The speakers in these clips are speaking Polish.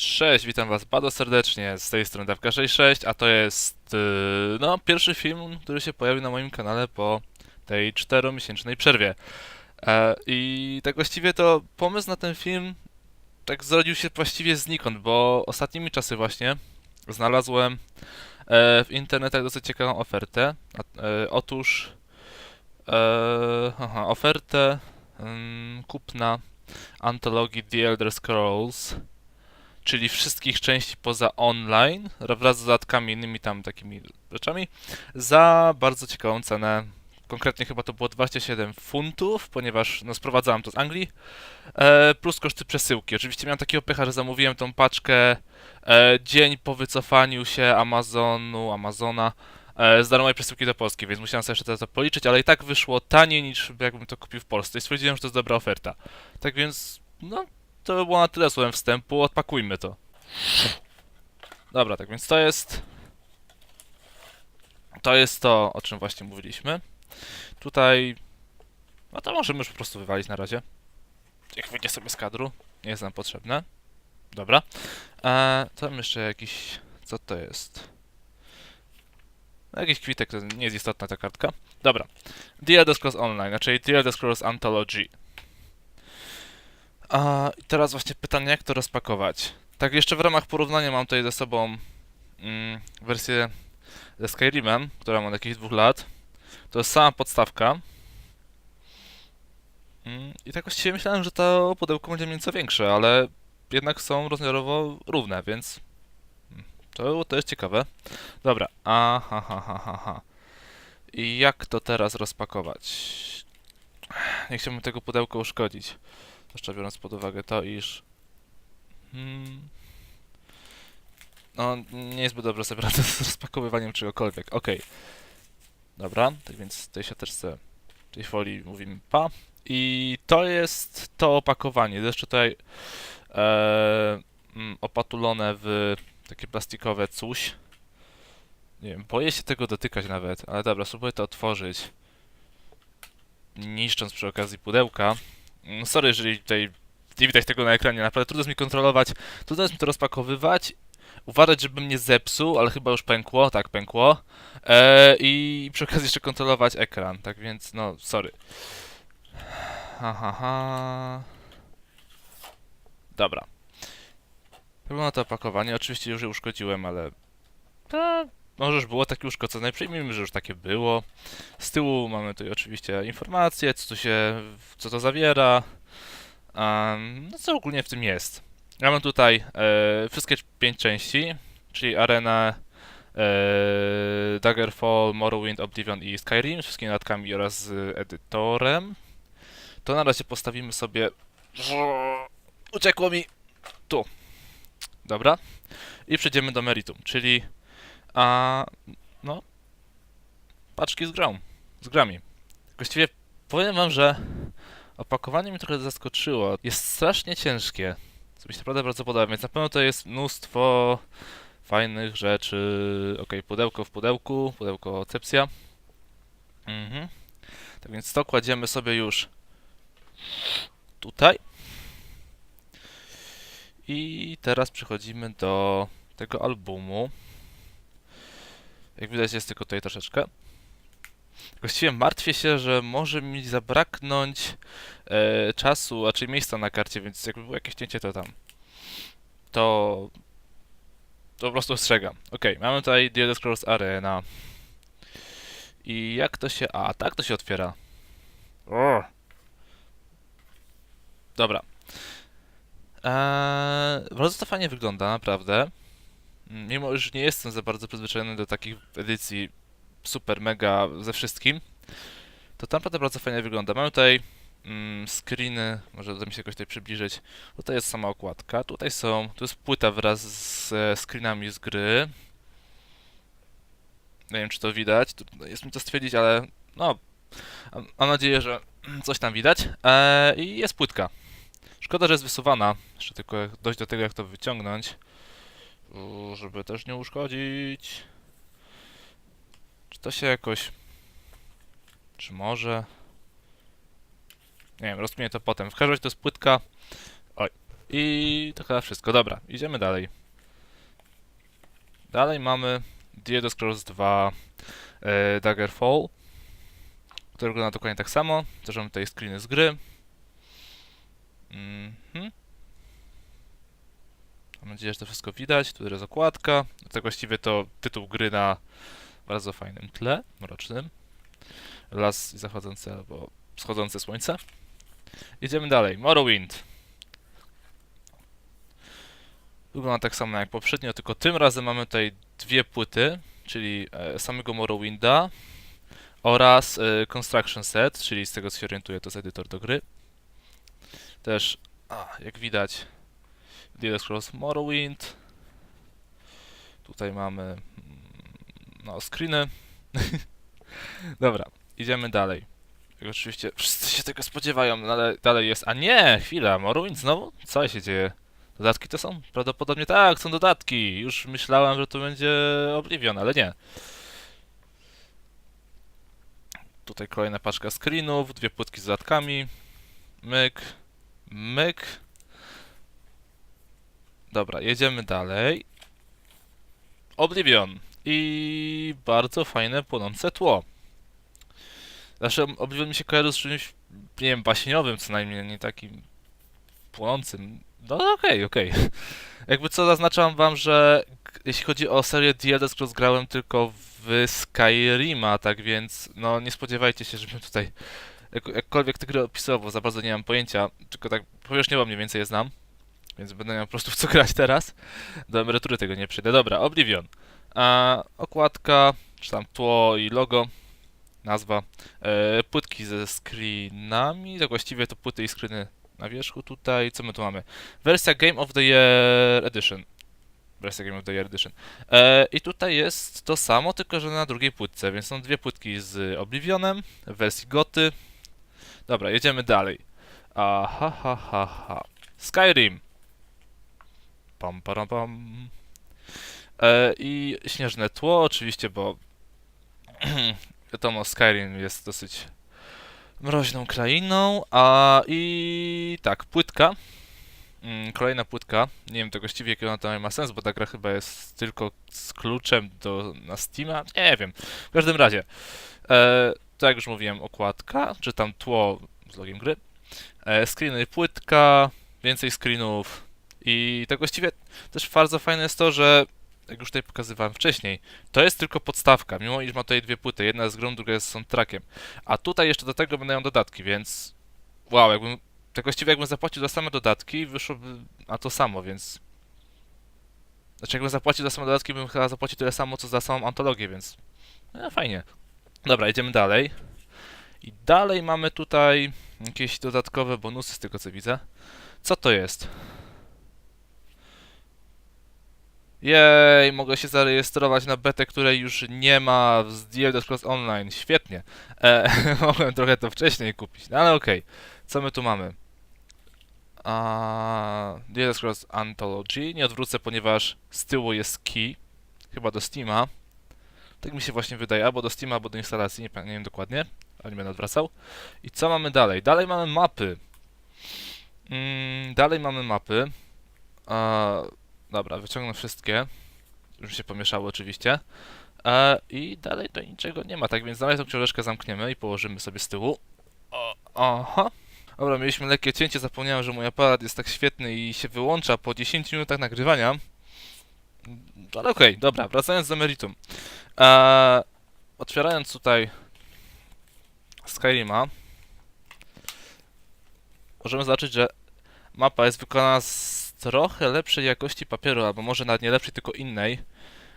Cześć, witam was bardzo serdecznie z tej strony Dawka66, a to jest yy, no, pierwszy film, który się pojawił na moim kanale po tej czteromiesięcznej przerwie. E, I tak właściwie to pomysł na ten film tak zrodził się właściwie znikąd, bo ostatnimi czasy właśnie znalazłem e, w internetach dosyć ciekawą ofertę. E, otóż aha, ofertę mm, kupna antologii The Elder Scrolls czyli wszystkich części poza online, wraz z dodatkami innymi tam takimi rzeczami, za bardzo ciekawą cenę. Konkretnie chyba to było 27 funtów, ponieważ no, sprowadzałem to z Anglii, e, plus koszty przesyłki. Oczywiście miałem takiego pecha, że zamówiłem tą paczkę e, dzień po wycofaniu się Amazonu, Amazona e, z darmowej przesyłki do Polski, więc musiałem sobie jeszcze to policzyć, ale i tak wyszło taniej niż jakbym to kupił w Polsce i stwierdziłem, że to jest dobra oferta. Tak więc, no, to by było na tyle słowem wstępu, odpakujmy to. Dobra, tak więc to jest... To jest to, o czym właśnie mówiliśmy. Tutaj... No to możemy już po prostu wywalić na razie. Niech wyjdzie sobie z kadru. Nie jest nam potrzebne. Dobra. Eee, to mam jeszcze jakiś... Co to jest? Jakiś kwitek, to nie jest istotna ta kartka. Dobra. The Elder Scrolls Online, znaczy The Elder Scrolls Anthology. A teraz właśnie pytanie, jak to rozpakować? Tak, jeszcze w ramach porównania mam tutaj ze sobą mm, wersję ze Skyrimem, która ma od jakichś dwóch lat. To jest sama podstawka. Mm, I tak właściwie myślałem, że to pudełko będzie nieco większe, ale jednak są rozmiarowo równe, więc mm, to, to jest ciekawe. Dobra, aha, ha, ha, ha, ha. I jak to teraz rozpakować? Nie chciałbym tego pudełka uszkodzić. Zwłaszcza biorąc pod uwagę to, iż... Hmm, no, nie jest zbyt dobrze sobie radzę z rozpakowywaniem czegokolwiek. Okej. Dobra, tak więc tej siateczce, tej folii mówimy pa. I to jest to opakowanie. Jest Jeszcze tutaj e, mm, opatulone w takie plastikowe coś. Nie wiem, boję się tego dotykać nawet, ale dobra, spróbuję to otworzyć. Niszcząc przy okazji pudełka. Mm, Sorry, jeżeli tutaj nie widać tego na ekranie, naprawdę trudno jest mi kontrolować, trudno jest mi to rozpakowywać, uważać, żebym nie zepsuł, ale chyba już pękło, tak pękło, e, i przy okazji jeszcze kontrolować ekran, tak więc no, sorry. Ha, ha. Dobra. Było to opakowanie, oczywiście już je uszkodziłem, ale może już było takie uszkodzone, przyjmijmy, że już takie było. Z tyłu mamy tutaj oczywiście informacje, co tu się, co to zawiera, um, no co ogólnie w tym jest. Ja mam tutaj e, wszystkie pięć części, czyli Arena, e, Daggerfall, Morrowind, Oblivion i Skyrim, z wszystkimi dodatkami oraz z edytorem. To na razie postawimy sobie... Uciekło mi! Tu. Dobra. I przejdziemy do meritum, czyli... A, no... Paczki z grą. Z grami. Właściwie powiem wam, że opakowanie mnie trochę zaskoczyło. Jest strasznie ciężkie. Co mi się naprawdę bardzo podoba, więc na pewno to jest mnóstwo fajnych rzeczy. Ok, pudełko w pudełku, pudełko cepcja. Mhm. Tak więc to kładziemy sobie już tutaj. I teraz przechodzimy do tego albumu. Jak widać jest tylko tutaj troszeczkę. Właściwie martwię się, że może mi zabraknąć e, czasu, a czy miejsca na karcie, więc jakby było jakieś cięcie, to tam. To. To po prostu ostrzegam. Ok, mamy tutaj The Elder Scrolls Arena. I jak to się. A, tak to się otwiera. Urgh. Dobra. Eee, bardzo to fajnie wygląda, naprawdę. Mimo, że nie jestem za bardzo przyzwyczajony do takich edycji super, mega ze wszystkim, to tam naprawdę bardzo fajnie wygląda. Mamy tutaj mm, screeny, może uda mi się jakoś tutaj przybliżyć. Tutaj jest sama okładka, tutaj są, tu jest płyta wraz z screenami z gry. Nie wiem, czy to widać, tu jest mi to stwierdzić, ale no, mam- nadzieję, że coś tam widać. E, I jest płytka. Szkoda, że jest wysuwana. Jeszcze tylko dojść do tego, jak to wyciągnąć. Żeby też nie uszkodzić. Czy to się jakoś... Czy może... Nie wiem, rozkminię to potem. W każdym razie to jest płytka... Oj. I to chyba wszystko. Dobra, idziemy dalej. Dalej mamy The Scrolls 2 e, Daggerfall, który wygląda dokładnie tak samo. Też mamy tutaj screeny z gry. Mhm. Mam nadzieję, że to wszystko widać. Tu jest okładka. Tak właściwie to tytuł gry na bardzo fajnym tle, mrocznym. Las zachodzące albo wschodzące słońce. Idziemy dalej. Morrowind. Wygląda tak samo jak poprzednio, tylko tym razem mamy tutaj dwie płyty, czyli e, samego Morrowinda oraz e, Construction Set, czyli z tego co się orientuję to jest edytor do gry. Też, a, jak widać, The Elder Scrolls Morrowind. Tutaj mamy mm, no, screeny. Dobra, idziemy dalej. Oczywiście wszyscy się tego spodziewają, no ale dalej jest. A nie, chwila, Morrowind znowu? Co się dzieje? Dodatki to są? Prawdopodobnie tak, są dodatki. Już myślałem, że to będzie Oblivion, ale nie. Tutaj kolejna paczka screenów, dwie płytki z dodatkami. Myk, myk. Dobra, jedziemy dalej. Oblivion. I bardzo fajne płonące tło. Zawsze Oblivion mi się kojarzy z czymś, nie wiem, baśniowym co najmniej, nie takim płonącym. No okej, okej. Jakby co zaznaczam wam, że jeśli chodzi o serię Elder Scrolls grałem tylko w Skyrima, tak więc no nie spodziewajcie się, żebym tutaj jak, jakkolwiek tę grę opisywał, bo za bardzo nie mam pojęcia, tylko tak powierzchniowo mniej więcej je znam, więc będę miał po prostu w co grać teraz. Do emerytury tego nie przyjdę. Dobra, Oblivion. A, okładka, czy tam tło i logo, nazwa. E, płytki ze screenami, tak właściwie to płyty i screeny na wierzchu tutaj. Co my tu mamy? Wersja Game of the Year Edition. Wersja Game of the Year Edition. E, I tutaj jest to samo, tylko że na drugiej płytce, więc są dwie płytki z Oblivionem w wersji goty. Dobra, jedziemy dalej. Aha, ha, ha, ha. Skyrim. Pam, pam, pam. E, I śnieżne tło, oczywiście, bo wiadomo, Skyrim jest dosyć mroźną krainą, a i tak, płytka. Mm, kolejna płytka. Nie wiem to właściwie jaki ona to ma sens, bo ta gra chyba jest tylko z kluczem do, na Steama. Nie wiem. W każdym razie, e, tak jak już mówiłem, okładka, czy tam tło z logiem gry. E, screeny płytka, więcej screenów i tak właściwie też bardzo fajne jest to, że jak już tutaj pokazywałem wcześniej, to jest tylko podstawka, mimo iż ma tutaj dwie płyty, jedna jest grą, druga jest soundtrackiem. A tutaj jeszcze do tego będą dodatki, więc wow, jakbym, tak właściwie jakbym zapłacił za same dodatki, wyszłoby na to samo, więc... Znaczy jakbym zapłacił za same dodatki, bym chyba zapłacił tyle samo, co za samą antologię, więc... No, fajnie. Dobra, idziemy dalej. I dalej mamy tutaj jakieś dodatkowe bonusy z tego co widzę. Co to jest? Jej, mogę się zarejestrować na betę, której już nie ma Elder Scrolls Online. Świetnie. E, mogłem trochę to wcześniej kupić, no ale okej. Co my tu mamy? A, Scrolls Anthology. Nie odwrócę, ponieważ z tyłu jest key. Chyba do Steama. Tak mi się właśnie wydaje, albo do Steama, albo do instalacji, nie, nie wiem dokładnie, ale nie będę odwracał. I co mamy dalej? Dalej mamy mapy. Mm, dalej mamy mapy. Dobra, wyciągnę wszystkie. Już się pomieszały oczywiście. E, I dalej to niczego nie ma, tak więc dalej tą książeczkę zamkniemy i położymy sobie z tyłu. O, aha. Dobra, mieliśmy lekkie cięcie, zapomniałem, że mój aparat jest tak świetny i się wyłącza po 10 minutach nagrywania. Ale okej, dobra, wracając do meritum. E, otwierając tutaj Skyrima, możemy zobaczyć, że mapa jest wykonana z trochę lepszej jakości papieru, albo może nawet nie lepszej, tylko innej,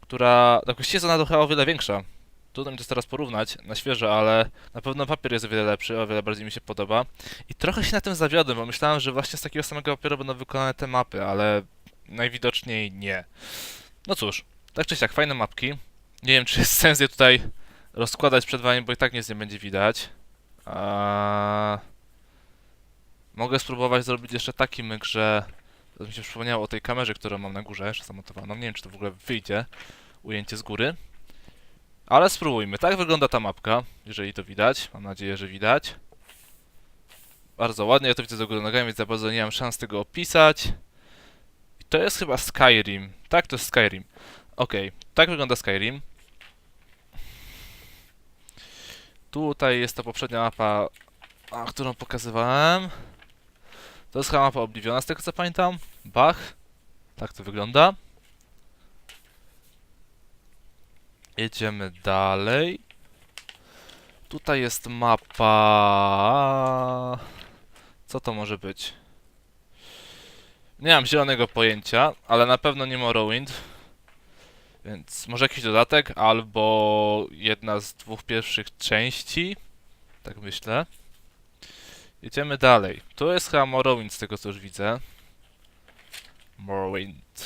która tak właściwie jest ona trochę o wiele większa. Trudno mi to teraz porównać na świeżo, ale na pewno papier jest o wiele lepszy, o wiele bardziej mi się podoba. I trochę się na tym zawiodłem, bo myślałem, że właśnie z takiego samego papieru będą wykonane te mapy, ale najwidoczniej nie. No cóż, tak czy siak, fajne mapki. Nie wiem, czy jest sens je tutaj rozkładać przed wami, bo i tak nic nie będzie widać. A... Mogę spróbować zrobić jeszcze taki myk, że mi się przypomniało o tej kamerze, którą mam na górze, jeszcze zamontowaną. Nie wiem, czy to w ogóle wyjdzie, ujęcie z góry. Ale spróbujmy. Tak wygląda ta mapka, jeżeli to widać. Mam nadzieję, że widać. bardzo ładnie, ja to widzę do góry nogami, więc za bardzo nie mam szans tego opisać. I to jest chyba Skyrim. Tak, to jest Skyrim. Okej, tak wygląda Skyrim. Tutaj jest ta poprzednia mapa, którą pokazywałem. To jest chyba mapa Obliviona, z tego co pamiętam. Bach. Tak to wygląda. Jedziemy dalej. Tutaj jest mapa. Co to może być? Nie mam zielonego pojęcia, ale na pewno nie Morrowind. Więc może jakiś dodatek, albo jedna z dwóch pierwszych części. Tak myślę. Jedziemy dalej. Tu jest chyba Morrowind z tego co już widzę. Morrowind.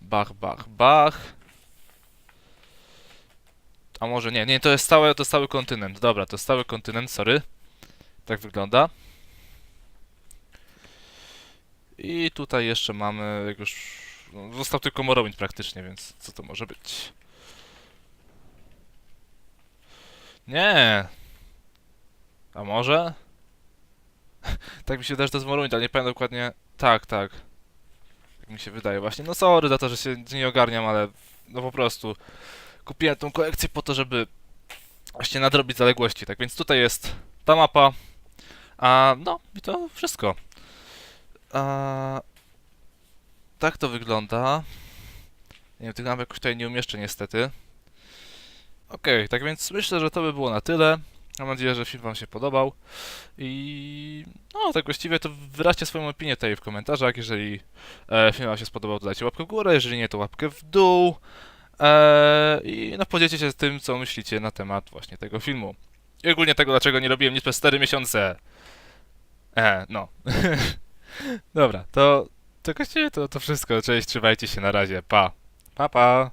Bach, bach, bach. A może nie, nie, to jest cały, to jest cały kontynent. Dobra, to jest cały kontynent, sorry. Tak wygląda. I tutaj jeszcze mamy, jak już... No, został tylko Morrowind praktycznie, więc co to może być? Nie! A może? tak mi się wydaje, że to jest ale nie pamiętam dokładnie... Tak, tak. Tak mi się wydaje właśnie. No sorry za to, że się nie ogarniam, ale no po prostu kupiłem tą kolekcję po to, żeby właśnie nadrobić zaległości. Tak więc tutaj jest ta mapa. A no i to wszystko. A, tak to wygląda. Nie wiem, tych map tutaj nie umieszczę niestety. Okej, tak więc myślę, że to by było na tyle. Mam nadzieję, że film Wam się podobał. I no, tak właściwie to wyraźcie swoją opinię tutaj w komentarzach. Jeżeli e, film Wam się spodobał, to dajcie łapkę w górę, jeżeli nie, to łapkę w dół. Eee, I no podzielcie się z tym, co myślicie na temat właśnie tego filmu. I ogólnie tego, dlaczego nie robiłem nic przez 4 miesiące. E, no. Dobra, to, to właściwie to, to wszystko. Cześć, trzymajcie się na razie. Pa. Pa, pa.